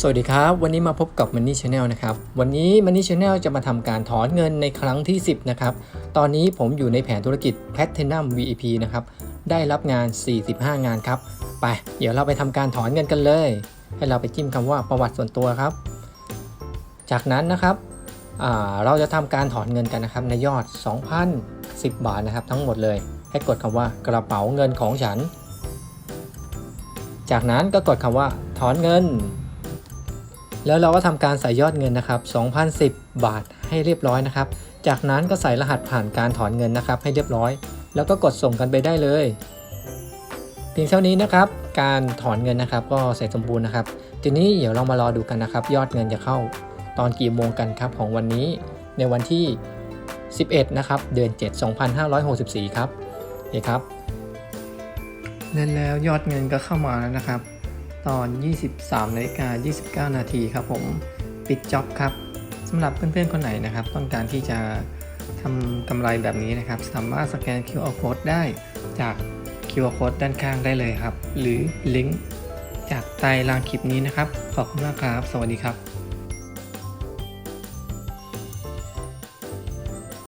สวัสดีครับ วันนี้มาพบกับ Money Channel นะครับ วันนี้ Money Channel จะมาทำการถอนเงินในครั้งที่ 10 นะครับ ตอนนี้ผมอยู่ในแผนธุรกิจ Platinum VIP นะครับ ได้รับงาน 45 งานครับ ไป เดี๋ยวเราไปทำการถอนเงินกันเลย ให้เราไปจิ้มคำว่าประวัติส่วนตัวครับ จากนั้นนะครับ เราจะทำการถอนเงินกันนะครับ ในยอด 2,010 บาทนะครับ ทั้งหมดเลย ให้กดคำว่ากระเป๋าเงินของฉัน จากนั้นก็กดคำว่าถอนเงิน แล้วเราก็ทำการใส่ยอดเงินนะครับ 2,010 บาทให้เรียบร้อยนะครับ จากนั้นก็ใส่รหัสผ่านการถอนเงินนะครับ ให้เรียบร้อย แล้วก็กดส่งกันไปได้เลยเพียงเท่านี้นะครับ การถอนเงินนะครับ ก็เสร็จสมบูรณ์นะครับ ทีนี้เดี๋ยวเรามารอดูกันนะครับ ยอดเงินจะเข้าตอนกี่โมงกันครับของวันนี้ในวันที่ 11 นะครับ เดือน 7 2564 ครับโอเคครับ และแล้วยอดเงินก็เข้ามาแล้วนะครับ ตอน 23นาฬิกา29 นาทีครับผมปิดจ็อบครับสำหรับเพื่อนๆคนไหนนะครับ ต้องการที่จะทำกำไรแบบนี้นะครับ สามารถสแกน QR code ได้จาก QR code ด้านข้างได้เลยครับ หรือลิงก์จากใต้ล่างคลิปนี้นะครับ ขอบคุณมากครับ สวัสดีครับ